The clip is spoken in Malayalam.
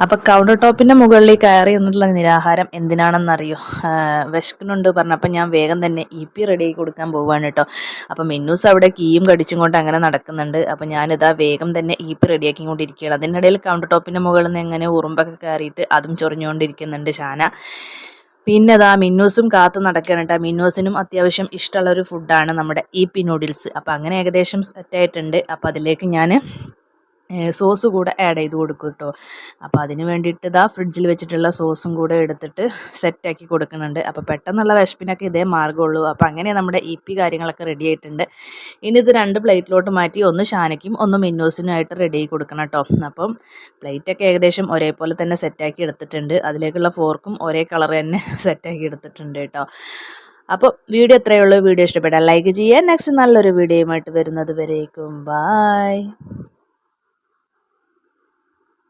അപ്പോൾ കൗണ്ടർ ടോപ്പിന്റെ മുകളിൽ കയറി എന്നുള്ള നിരാഹാരം എന്തിനാണെന്നറിയോ? വിശക്കുന്നുണ്ട് പറഞ്ഞപ്പോൾ ഞാൻ വേഗം തന്നെ ഇ പി റെഡി റെഡിയാക്കി കൊടുക്കാൻ പോവാണ് കേട്ടോ. അപ്പോൾ മിന്നൂസ് അവിടെ കീയും കടിച്ചും കൊണ്ട് അങ്ങനെ നടക്കുന്നുണ്ട്. അപ്പോൾ ഞാനിതാ വേഗം തന്നെ ഇ പി റെഡിയാക്കി കൊണ്ടിരിക്കുകയാണ്. അതിനിടയിൽ കൗണ്ടർ ടോപ്പിന്റെ മുകളിൽ നിന്ന് എങ്ങനെ ഉറുമ്പൊക്കെ കയറിയിട്ട് അതും ചൊറിഞ്ഞുകൊണ്ടിരിക്കുന്നുണ്ട് ഷാന. പിന്നെ അതാ മിന്നൂസും കാത്തു നടക്കണം കേട്ടോ. മിന്നൂസിനും അത്യാവശ്യം ഇഷ്ടമുള്ള ഒരു ഫുഡാണ് നമ്മുടെ ഇ പി നൂഡിൽസ് അപ്പോൾ അങ്ങനെ ഏകദേശം സെറ്റായിട്ടുണ്ട് അപ്പോൾ അതിലേക്ക് ഞാൻ സോസ് കൂടെ ആഡ് ചെയ്ത് കൊടുക്കും കേട്ടോ അപ്പോൾ അതിന് വേണ്ടിയിട്ട് ഇതാ ഫ്രിഡ്ജിൽ വെച്ചിട്ടുള്ള സോസും കൂടെ എടുത്തിട്ട് സെറ്റാക്കി കൊടുക്കുന്നുണ്ട്. അപ്പോൾ പെട്ടെന്നുള്ള വിശപ്പിനൊക്കെ ഇതേ മാർഗമുള്ളൂ അപ്പോൾ അങ്ങനെ നമ്മുടെ ഇ പി കാര്യങ്ങളൊക്കെ റെഡി ആയിട്ടുണ്ട്. ഇനി ഇത് രണ്ട് പ്ലേറ്റിലോട്ട് മാറ്റി ഒന്ന് ഷാനയ്ക്കും ഒന്ന് മിന്നോസിനുമായിട്ട് റെഡി ആക്കി കൊടുക്കണം കേട്ടോ അപ്പം പ്ലേറ്റൊക്കെ ഏകദേശം ഒരേപോലെ തന്നെ സെറ്റാക്കി എടുത്തിട്ടുണ്ട്. അതിലേക്കുള്ള ഫോർക്കും ഒരേ കളർ തന്നെ സെറ്റാക്കി എടുത്തിട്ടുണ്ട് കേട്ടോ അപ്പോൾ വീഡിയോ എത്രയേ ഉള്ളൂ. വീഡിയോ ഇഷ്ടപ്പെട്ടാൽ ലൈക്ക് ചെയ്യുക. നെക്സ്റ്റ് നല്ലൊരു വീഡിയോയുമായിട്ട് വരുന്നത് വരേക്കും. ബായ്